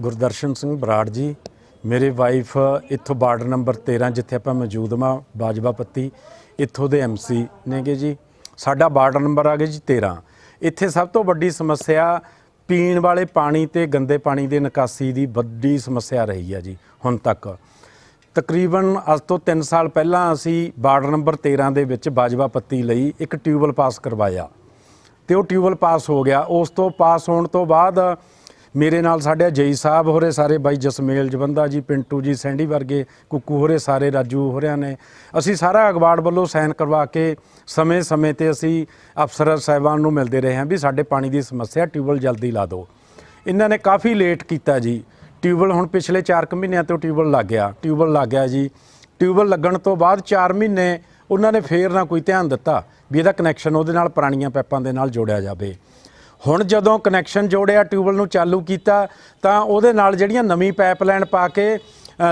ਗੁਰਦਰਸ਼ਨ ਸਿੰਘ ਬਰਾੜ ਜੀ, ਮੇਰੇ ਵਾਈਫ ਇੱਥੋਂ ward number 13 ਜਿੱਥੇ ਆਪਾਂ ਮੌਜੂਦ ਹਾਂ, ਬਾਜਵਾ ਪੱਤੀ, ਇੱਥੋਂ ਦੇ ਐਮਸੀ ਨੇਗੇ ਜੀ। ਸਾਡਾ ਵਾਰਡ ਨੰਬਰ ਆ ਗਿਆ ਜੀ 13 ਇੱਥੇ ਸਭ ਤੋਂ ਵੱਡੀ ਸਮੱਸਿਆ ਪੀਣ ਵਾਲੇ ਪਾਣੀ ਤੇ ਗੰਦੇ ਪਾਣੀ ਦੇ ਨਿਕਾਸੀ ਦੀ ਵੱਡੀ ਸਮੱਸਿਆ ਰਹੀ ਹੈ ਜੀ, ਹੁਣ ਤੱਕ। ਤਕਰੀਬਨ ਅੱਜ ਤੋਂ 3 ਸਾਲ ਪਹਿਲਾਂ ਅਸੀਂ ਵਾਰਡ ਨੰਬਰ 13 ਦੇ ਵਿੱਚ ਬਾਜਵਾ ਪੱਤੀ ਲਈ ਇੱਕ ਟਿਊਬਲ ਪਾਸ ਕਰਵਾਇਆ। ਤੇ ਉਹ ਟਿਊਬਲ ਪਾਸ ਹੋ ਗਿਆ। ਉਸ ਤੋਂ ਪਾਸ ਹੋਣ ਤੋਂ ਬਾਅਦ ਮੇਰੇ ਨਾਲ ਸਾਡੇ ਜਈ ਸਾਹਿਬ ਹੋਰੇ ਸਾਰੇ, ਬਾਈ ਜਸਮੇਲ ਜਵੰਦਾ ਜੀ, ਪਿੰਟੂ ਜੀ, ਸੈਂਡੀ ਵਰਗੇ, ਕੁੱਕੂ ਹੋਰੇ ਸਾਰੇ, ਰਾਜੂ ਹੋਰਿਆਂ ਨੇ। ਅਸੀਂ ਸਾਰਾ ਅਗਵਾੜ ਵੱਲੋਂ ਸਾਈਨ ਕਰਵਾ ਕੇ ਸਮੇਂ-ਸਮੇਂ ਤੇ ਅਸੀਂ ਅਫਸਰ ਸਾਹਿਬਾਨ ਨੂੰ ਮਿਲਦੇ ਰਹੇ ਹਾਂ ਵੀ ਸਾਡੇ ਪਾਣੀ ਦੀ ਸਮੱਸਿਆ ਟਿਊਬਲ ਜਲਦੀ ਲਾ ਦਿਓ। ਇਹਨਾਂ ਨੇ ਕਾਫੀ ਲੇਟ ਕੀਤਾ ਜੀ। ਟਿਊਬਲ ਹੁਣ ਪਿਛਲੇ 4 ਕੁ ਮਹੀਨਿਆਂ ਤੋਂ ਟਿਊਬਲ ਲੱਗ ਗਿਆ ਟਿਊਬਲ ਲੱਗ ਗਿਆ ਜੀ। ਟਿਊਬਲ ਲੱਗਣ ਤੋਂ ਬਾਅਦ 4 ਮਹੀਨੇ ਉਹਨਾਂ ਨੇ ਫੇਰ ਨਾ ਕੋਈ ਧਿਆਨ ਦਿੱਤਾ ਵੀ ਇਹਦਾ ਕਨੈਕਸ਼ਨ ਉਹਦੇ ਨਾਲ ਪੁਰਾਣੀਆਂ ਪੈਪਾਂ ਦੇ ਨਾਲ ਜੋੜਿਆ ਜਾਵੇ। ਹੁਣ ਜਦੋਂ ਕਨੈਕਸ਼ਨ ਜੋੜਿਆ ਟਿਊਬਲ ਨੂੰ ਚਾਲੂ ਕੀਤਾ, ਤਾਂ ਉਹਦੇ ਨਾਲ ਜਿਹੜੀਆਂ ਨਵੀਂ ਪਾਈਪਲਾਈਨ ਪਾ ਕੇ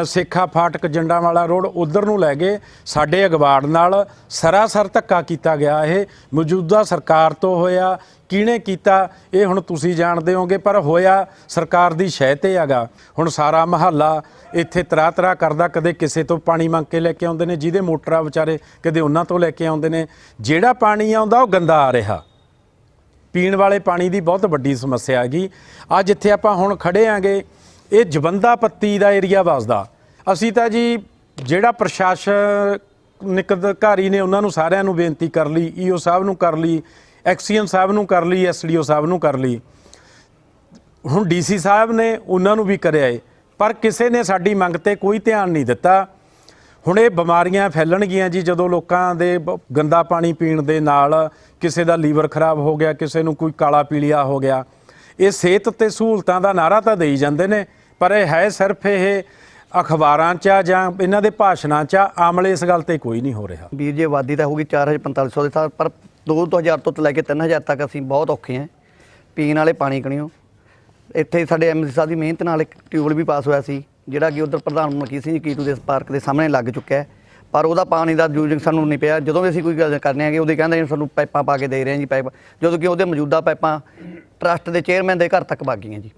ਸੇਖਾ ਫਾਟਕ ਜੰਡਾਂ ਵਾਲਾ ਰੋਡ ਉਧਰ ਨੂੰ ਲੈ ਗਏ, ਸਾਡੇ ਅਗਵਾੜ ਨਾਲ ਸਰਾਸਰ ਧੱਕਾ ਕੀਤਾ ਗਿਆ ਇਹ। ਮੌਜੂਦਾ ਸਰਕਾਰ ਤੋਂ ਹੋਇਆ, ਕਿਹਨੇ ਕੀਤਾ, ਇਹ ਹੁਣ ਤੁਸੀਂ ਜਾਣਦੇ ਹੋਗੇ ਪਰ ਹੋਇਆ ਸਰਕਾਰ ਦੀ ਸ਼ਹਿ ਤੇ ਹੈਗਾ। ਹੁਣ ਸਾਰਾ ਮਹੱਲਾ ਇੱਥੇ ਤਰਾ ਤਰਾ ਕਰਦਾ, ਕਦੇ ਕਿਸੇ ਤੋਂ ਪਾਣੀ ਮੰਗ ਕੇ ਲੈ ਕੇ ਆਉਂਦੇ ਨੇ, ਜਿਹਦੇ ਮੋਟਰਾਂ ਵਿਚਾਰੇ ਕਦੇ ਉਹਨਾਂ ਤੋਂ ਲੈ ਕੇ ਆਉਂਦੇ ਨੇ। ਜਿਹੜਾ ਪਾਣੀ ਆਉਂਦਾ, ਉਹ ਗੰਦਾ ਆ ਰਿਹਾ। ਪੀਣ ਵਾਲੇ ਪਾਣੀ ਦੀ ਬਹੁਤ ਵੱਡੀ ਸਮੱਸਿਆ ਹੈਗੀ। ਆ ਜਿੱਥੇ ਆਪਾਂ ਹੁਣ ਖੜੇ ਆਂਗੇ ਇਹ ਜਵੰਦਾ ਪੱਤੀ ਦਾ ਏਰੀਆ ਵਸਦਾ। ਅਸੀਂ ਤਾਂ ਜੀ ਜਿਹੜਾ ਪ੍ਰਸ਼ਾਸਨਿਕ ਅਧਿਕਾਰੀ ਨੇ ਉਹਨਾਂ ਨੂੰ ਸਾਰਿਆਂ ਨੂੰ ਬੇਨਤੀ ਕਰ ਲਈ, ਈਓ ਸਾਹਿਬ ਨੂੰ ਕਰ ਲਈ, ਐਕਸੀਐਮ ਸਾਹਿਬ ਨੂੰ ਕਰ ਲਈ, ਐਸਡੀਓ ਸਾਹਿਬ ਨੂੰ ਕਰ ਲਈ। ਹੁਣ ਡੀਸੀ ਸਾਹਿਬ ਨੇ ਉਹਨਾਂ ਨੂੰ ਵੀ ਕਰਿਆ ਏ, ਪਰ ਕਿਸੇ ਨੇ ਸਾਡੀ ਮੰਗ ਤੇ ਕੋਈ ਧਿਆਨ ਨਹੀਂ ਦਿੱਤਾ। ਹੁਣ ਇਹ ਬਿਮਾਰੀਆਂ ਫੈਲਣਗੀਆਂ ਜੀ ਜਦੋਂ ਲੋਕਾਂ ਦੇ ਬ- ਗੰਦਾ ਪਾਣੀ ਪੀਣ ਦੇ ਨਾਲ ਕਿਸੇ ਦਾ ਲੀਵਰ ਖਰਾਬ ਹੋ ਗਿਆ ਕਿਸੇ ਨੂੰ ਕੋਈ ਕਾਲਾ ਪੀਲੀਆ ਹੋ ਗਿਆ ਇਹ ਸਿਹਤ ਤੇ ਸਹੂਲਤਾਂ ਦਾ ਨਾਰਾ ਤਾਂ ਦੇਈ ਜਾਂਦੇ ਨੇ ਪਰ ਇਹ ਹੈ ਸਿਰਫ ਇਹ ਅਖਬਾਰਾਂ 'ਚ ਆ ਜਾਂ ਇਹਨਾਂ ਦੇ ਭਾਸ਼ਣਾਂ 'ਚ ਆ, ਆਮਲੇ ਇਸ ਗੱਲ ਤੇ ਕੋਈ ਨਹੀਂ ਹੋ ਰਿਹਾ। ਵੀਰ ਜੀ ਆਬਾਦੀ ਤਾਂ ਹੋਊਗੀ 4500 ਦੇ ਸਾਲ ਪਰ 2000 ਤੋਂ ਲੈ ਕੇ 3000 ਤੱਕ ਅਸੀਂ ਬਹੁਤ ਔਖੇ ਹਾਂ ਪੀਣ ਵਾਲੇ ਪਾਣੀ ਕਣੀਓ। ਇੱਥੇ ਸਾਡੇ ਐਮਸੀ ਸਾਹਿਬ ਦੀ ਮਿਹਨਤ ਨਾਲ ਇੱਕ ਟਿਊਬਲ ਵੀ ਪਾਸ ਹੋਇਆ ਸੀ। ਜਿਹੜਾ ਕਿ ਉਧਰ ਪ੍ਰਧਾਨ ਮੰਤਰੀ ਸਿੰਘ ਕੀਤੂ ਦੇ ਪਾਰਕ ਦੇ ਸਾਹਮਣੇ ਲੱਗ ਚੁੱਕਿਆ ਹੈ। ਪਰ ਉਹਦਾ ਪਾਣੀ ਦਾ ਯੂਜ਼ਿੰਗ ਸਾਨੂੰ ਨਹੀਂ ਪਿਆ। ਜਦੋਂ ਵੀ ਅਸੀਂ ਕੋਈ ਗੱਲ ਕਰਨੇ ਆਗੇ ਉਹਦੇ ਕਹਿੰਦੇ ਸਾਨੂੰ ਪਾਈਪਾਂ ਪਾ ਕੇ ਦੇ ਰਹੇ ਹਾਂ ਜੀ ਪਾਈਪ। ਜਦੋਂ ਕਿ ਉਹਦੇ ਮੌਜੂਦਾ ਪਾਈਪਾਂ ਟਰਸਟ ਦੇ ਚੇਅਰਮੈਨ ਦੇ ਘਰ ਤੱਕ ਵਗ ਗਈਆਂ ਜੀ।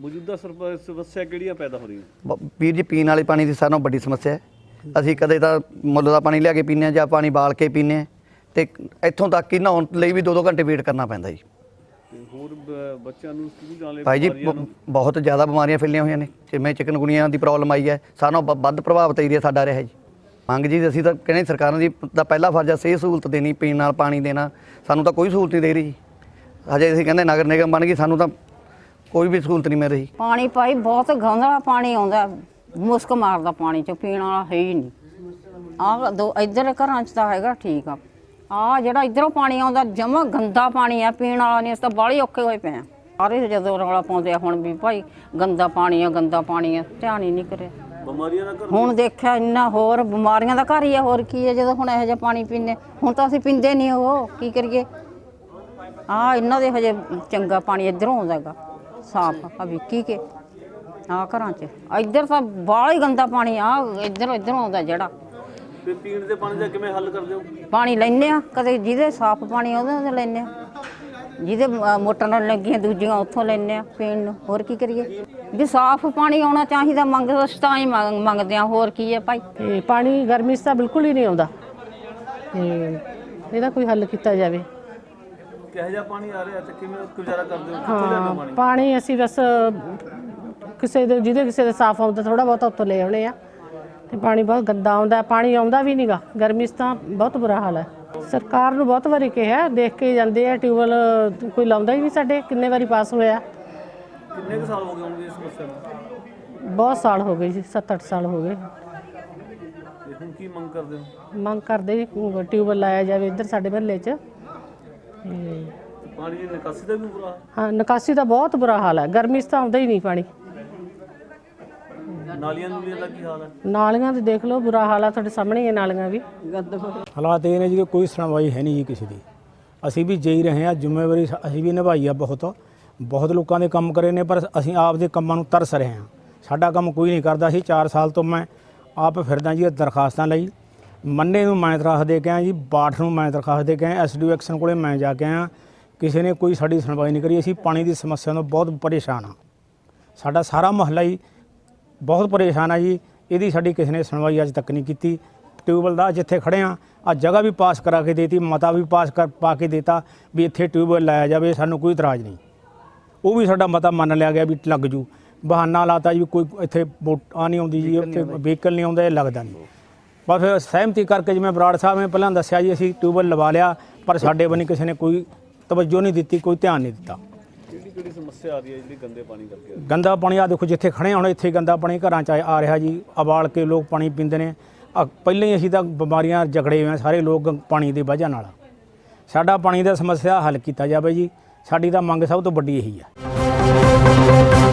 ਮੌਜੂਦਾ ਸਮੱਸਿਆ ਕਿਹੜੀਆਂ ਪੈਦਾ ਹੋ ਰਹੀਆਂ? ਵੀਰ ਜੀ ਪੀਣ ਵਾਲੇ ਪਾਣੀ ਦੀ ਨਾਲੋਂ ਵੱਡੀ ਸਮੱਸਿਆ ਹੈ। ਅਸੀਂ ਕਦੇ ਤਾਂ ਮੁੱਲ ਦਾ ਪਾਣੀ ਲਿਆ ਕੇ ਪੀਂਦੇ ਹਾਂ ਜਾਂ ਪਾਣੀ ਬਾਲ ਕੇ ਹਾਂ। ਤੇ ਇੱਥੋਂ ਤੱਕ ਕਿ ਨਹਾਉਣ ਲਈ ਵੀ 2-2 ਘੰਟੇ ਵੇਟ ਕਰਨਾ ਪੈਂਦਾ ਜੀ। ਤੇ ਹੋਰ ਬ- ਬੱਚਿਆਂ ਨੂੰ ਸਕੂਲ ਜਾਣ ਲਈ ਭਾਈ ਜੀ ਬ- ਬਹੁਤ ਜ਼ਿਆਦਾ ਬਿਮਾਰੀਆਂ ਫੈਲੀਆਂ ਹੋਈਆਂ ਨੇ। ਜਿਵੇਂ ਚਿਕਨਗੁਨੀਆ ਦੀ ਪ੍ਰੋਬਲਮ ਆਈ ਹੈ। ਸਾਨੋਂ ਵੱਧ ਪ੍ਰਭਾਵਿਤ ਏਰੀਆ ਸਾਡਾ ਰਿਹਾ ਜੀ। ਮੰਗ ਜੀ ਅਸੀਂ ਤਾਂ ਕਹਿੰਦੇ ਸਰਕਾਰਾਂ ਦੀ ਦਾ ਪਹਿਲਾ ਫਰਜ਼ ਹੈ ਸਿਹਤ ਸਹੂਲਤ ਦੇਣੀ ਪੀਣ ਨਾਲ ਪਾਣੀ ਦੇਣਾ। ਸਾਨੂੰ ਤਾਂ ਕੋਈ ਸਹੂਲਤ ਨਹੀਂ ਦੇ ਰਹੀ ਜੀ। ਹਜੇ ਅਸੀਂ ਕਹਿੰਦੇ ਨਗਰ ਨਿਗਮ ਬਣ ਗਈ ਸਾਨੂੰ ਤਾਂ ਕੋਈ ਵੀ ਸਹੂਲਤ ਨਹੀਂ ਮਿਲ ਰਹੀ। ਪਾਣੀ ਭਾਈ ਬਹੁਤ ਗੰਦਾ ਪਾਣੀ ਆਉਂਦਾ। ਮੁਸਕ ਮਾਰਦਾ ਪਾਣੀ ਚ ਪੀਣ ਵਾਲਾ ਹੈ ਹੀ ਨਹੀਂ। ਆਹ ਦੋ ਇੱਧਰ ਘਰਾਂ ਚ ਤਾਂ ਹੈਗਾ ਠੀਕ ਆ। ਆ ਜਿਹੜਾ ਇੱਧਰੋਂ ਪਾਣੀ ਆਉਂਦਾ ਜਮਾ ਗੰਦਾ ਪਾਣੀ ਆ ਪੀਣ ਵਾਲਾ ਨਹੀਂ ਅਸੀਂ ਤਾਂ ਬਾਹਲੀ ਔਖੇ ਹੋਏ ਪਏ ਆ। ਸਾਰੇ ਜਦੋਂ ਰੌਲਾ ਪਾਉਂਦੇ ਆ ਹੁਣ ਵੀ ਭਾਈ ਗੰਦਾ ਪਾਣੀ ਆ ਗੰਦਾ ਪਾਣੀ ਆ ਧਿਆਨ ਹੀ ਨਹੀਂ ਕਰਿਆ। ਬਿਮਾਰੀਆਂ ਦਾ ਘਰ ਹੁਣ ਦੇਖਿਆ ਇੰਨਾ ਹੋਰ ਬਿਮਾਰੀਆਂ ਦਾ ਘਰ ਹੀ ਆ ਹੋਰ ਕੀ ਹੈ ਜਦੋਂ ਹੁਣ ਇਹੋ ਜਿਹਾ ਪਾਣੀ ਪੀਂਦੇ ਹੁਣ ਤਾਂ ਅਸੀਂ ਪੀਂਦੇ ਨਹੀਂ ਉਹ ਕੀ ਕਰੀਏ? ਆ ਇਹਨਾਂ ਦੇ ਹਜੇ ਚੰਗਾ ਪਾਣੀ ਇਧਰੋਂ ਆਉਂਦਾਗਾ ਸਾਫ਼। ਆ ਵਿੱਕੀ ਕੇ ਆ ਘਰਾਂ 'ਚ ਇੱਧਰ ਤਾਂ ਬਾਹਲਾ ਹੀ ਗੰਦਾ ਪਾਣੀ ਆ ਇੱਧਰ ਇੱਧਰੋਂ ਆਉਂਦਾ ਜਿਹੜਾ। ਤੇ ਪੀਣ ਦੇ ਪਾਣੀ ਦਾ ਕਿਵੇਂ ਹੱਲ ਕਰਦੇ ਹੋ? ਪਾਣੀ ਲੈਨੇ ਆ ਕਦੇ ਜਿਹਦੇ ਸਾਫ਼ ਪਾਣੀ ਉਹਦੇ ਲੈਨੇ ਆ ਜਿਹਦੇ ਅ, ਮੋਟਰ ਨਾਲ ਲੱਗੀਆਂ ਦੂਜੀਆਂ ਉੱਥੋਂ ਲੈਨੇ ਆ ਪੀਣ ਨੂੰ। ਹੋਰ ਕੀ ਕਰੀਏ? ਵੀ ਸਾਫ਼ ਪਾਣੀ ਆਉਣਾ ਚਾਹੀਦਾ ਮੰਗ ਅਸੀਂ ਤਾਂ ਹੀ ਮੰਗ- ਮੰਗਦੇ ਆ ਹੋਰ ਕੀ ਹੈ ਭਾਈ? ਤੇ ਪਾਣੀ ਗਰਮੀ 'ਚ ਤਾਂ ਬਿਲਕੁਲ ਹੀ ਨਹੀਂ ਆਉਂਦਾ। ਤੇ ਇਹਦਾ ਕੋਈ ਹੱਲ ਕੀਤਾ ਜਾਵੇ। ਕਿਹੋ ਜਿਹਾ ਪਾਣੀ ਆ ਰਿਹਾ ਤੇ ਕਿਵੇਂ ਗੁਜ਼ਾਰਾ ਕਰਦੇ ਹੋ? ਕਿੱਥੋਂ ਲੈਂਦੇ ਹੋ ਹਾਂ ਪਾਣੀ? ਪਾਣੀ ਅਸੀਂ ਬਸ ਕਿਸੇ ਦੇ ਜਿਹਦੇ ਕਿਸੇ ਦੇ ਸਾਫ਼ ਆਉਂਦਾ ਥੋੜਾ ਬਹੁਤ ਉੱਥੋਂ ਲੈ ਆਉਣੇ ਆ। ਤੇ ਪਾਣੀ ਬਹੁਤ ਗੰਦਾ ਆਉਂਦਾ ਪਾਣੀ ਆਉਂਦਾ ਵੀ ਨਹੀਂਗਾ ਗਰਮੀ 'ਚ ਤਾਂ ਬਹੁਤ ਬੁਰਾ ਹਾਲ ਹੈ। ਸਰਕਾਰ ਨੂੰ ਬਹੁਤ ਵਾਰੀ ਕਿਹਾ ਦੇਖ ਕੇ ਜਾਂਦੇ ਆ ਟਿਊਬਲ ਕੋਈ ਲਾਉਂਦਾ ਹੀ ਨਹੀਂ ਸਾਡੇ ਕਿੰਨੇ ਵਾਰੀ ਪਾਸ ਹੋਇਆ। ਕਿੰਨੇ ਸਾਲ ਹੋ ਗਏ ਹੋਣਗੇ ਇਸ ਸਮੱਸਿਆ ਨੂੰ? ਬਹੁਤ ਸਾਲ ਹੋ ਗਏ ਜੀ 7-8 ਸਾਲ ਹੋ ਗਏ। ਹੁਣ ਕੀ ਮੰਗ ਕਰਦੇ ਹੋ? ਮੰਗ ਕਰਦੇ ਟਿਊਬਲ ਲਾਇਆ ਜਾਵੇ ਇੱਧਰ ਸਾਡੇ ਮਹੱਲੇ 'ਚ। ਪਾਣੀ ਦੀ ਨਿਕਾਸੀ ਦਾ ਵੀ ਬੁਰਾ। ਹਾਂ ਨਿਕਾਸੀ ਦਾ ਬਹੁਤ ਬੁਰਾ ਹਾਲ ਹੈ। ਗਰਮੀ 'ਚ ਤਾਂ ਆਉਂਦਾ ਹੀ ਨਹੀਂ ਪਾਣੀ। ਨਾਲੀਆਂ ਨੂਲੀਆਂ ਦਾ ਕੀ ਹਾਲ ਹੈ? ਨਾਲੀਆਂ ਤੇ ਦੇਖ ਲਓ ਬੁਰਾ ਹਾਲ ਆ ਤੁਹਾਡੇ ਸਾਹਮਣੇ ਹੀ ਹੈ ਨਾਲੀਆਂ ਵੀ। ਹਾਲਾਤ ਇਹ ਨੇ ਜੀ ਕਿ ਕੋਈ ਸੁਣਵਾਈ ਹੈ ਨਹੀਂ ਜੀ ਕਿਸੇ ਦੀ। ਅਸੀਂ ਵੀ ਜਈ ਰਹੇ ਹਾਂ ਜ਼ਿੰਮੇਵਾਰੀ ਸ- ਅਸੀਂ ਵੀ ਨਿਭਾਈ ਆ ਬਹੁਤ। ਬਹੁਤ ਲੋਕਾਂ ਦੇ ਕੰਮ ਕਰੇ ਨੇ ਪਰ ਅਸੀਂ ਆਪ ਦੇ ਕੰਮਾਂ ਨੂੰ ਤਰਸ ਰਹੇ ਹਾਂ। ਸਾਡਾ ਕੰਮ ਕੋਈ ਨਹੀਂ ਕਰਦਾ। ਸੀ 4 ਸਾਲ ਤੋਂ ਮੈਂ ਆਪ ਫਿਰਦਾ ਜੀ ਇਹ ਦਰਖਾਸਤਾਂ ਲਈ। ਮੰਨੇ ਨੂੰ ਮੈਂ ਦਰਖਾਸਤ ਦੇ ਕੇ ਆਇਆ ਜੀ ਬਾਠ ਨੂੰ ਮੈਂ ਦਰਖਾਸਤ ਦੇ ਕੇ ਆਇਆ ਐਸਡੀਓ ਐਕਸ਼ਨ ਕੋਲੇ ਮੈਂ ਜਾ ਕੇ ਆਇਆ। ਕਿਸੇ ਨੇ ਕੋਈ ਸਾਡੀ ਸੁਣਵਾਈ ਨਹੀਂ ਕਰੀ। ਅਸੀਂ ਪਾਣੀ ਦੀ ਸਮੱਸਿਆ ਤੋਂ ਬਹੁਤ ਪਰੇਸ਼ਾਨ ਹਾਂ। ਸਾਡਾ ਸਾਰਾ ਮਹੱਲਾ ਹੀ ਬਹੁਤ ਪਰੇਸ਼ਾਨ ਆ ਜੀ। ਇਹਦੀ ਸਾਡੀ ਕਿਸੇ ਨੇ ਸੁਣਵਾਈ ਅੱਜ ਤੱਕ ਨਹੀਂ ਕੀਤੀ। ਟਿਊਬਵੈੱਲ ਦਾ ਜਿੱਥੇ ਖੜੇ ਆ ਆ ਜਗ੍ਹਾ ਵੀ ਪਾਸ ਕਰਾ ਕੇ ਦੇਤੀ ਮਤਾ ਵੀ ਪਾਸ ਕਰ ਪਾ ਕੇ ਦੇਤਾ ਵੀ ਇੱਥੇ ਟਿਊਬਵੈੱਲ ਲਾਇਆ ਜਾਵੇ ਸਾਨੂੰ ਕੋਈ ਇਤਰਾਜ਼ ਨਹੀਂ। ਉਹ ਵੀ ਸਾਡਾ ਮਤਾ ਮੰਨ ਲਿਆ ਗਿਆ ਵੀ ਲੱਗ ਜੂ। ਬਹਾਨਾ ਲਾਤਾ ਜੀ ਕੋਈ ਇੱਥੇ ਵੋਟ ਆ ਨਹੀਂ ਆਉਂਦੀ ਜੀ ਉੱਥੇ ਵਹੀਕਲ ਨਹੀਂ ਆਉਂਦਾ ਇਹ ਲੱਗਦਾ ਨਹੀਂ। ਬਸ ਫਿਰ ਸਹਿਮਤੀ ਕਰਕੇ ਜਿਵੇਂ ਬਰਾੜ ਸਾਹਿਬ ਨੇ ਪਹਿਲਾਂ ਦੱਸਿਆ ਜੀ ਅਸੀਂ ਟਿਊਬਵੈੱਲ ਲਵਾ ਲਿਆ ਪਰ ਸਾਡੇ ਬਣੀ ਕਿਸੇ ਨੇ ਕੋਈ ਤਵੱਜੋ ਨਹੀਂ ਦਿੱਤੀ ਕੋਈ ਧਿਆਨ ਨਹੀਂ ਦਿੱਤਾ। ਕਿਹੜੀ ਸਮੱਸਿਆ ਆ ਰਹੀ ਹੈ ਜਿਹੜੀ ਗੰਦੇ ਪਾਣੀ ਕਰਕੇ ਆ ਰਹੀ ਗੰਦਾ ਪਾਣੀ ਆ, ਦੇਖੋ ਜਿੱਥੇ ਖੜੇ ਹਾਂ ਹੁਣ ਇੱਥੇ ਗੰਦਾ ਪਾਣੀ ਘਰਾਂ ਚ ਆ ਰਿਹਾ ਜੀ ਉਬਾਲ ਕੇ ਲੋਕ ਪਾਣੀ ਪੀਂਦੇ ਨੇ। ਆ ਪਹਿਲਾਂ ਹੀ ਅਸੀਂ ਤਾਂ ਬਿਮਾਰੀਆਂ ਜਗੜੇ ਹੋਏ ਹਾਂ ਸਾਰੇ ਲੋਕ ਗੰ- ਪਾਣੀ ਦੀ ਵਜ੍ਹਾ ਨਾਲ। ਸਾਡਾ ਪਾਣੀ ਦਾ ਸਮੱਸਿਆ ਹੱਲ ਕੀਤਾ ਜਾਵੇ ਜੀ, ਸਾਡੀ ਤਾਂ ਮੰਗ ਸਭ ਤੋਂ ਵੱਡੀ ਇਹੀ ਆ।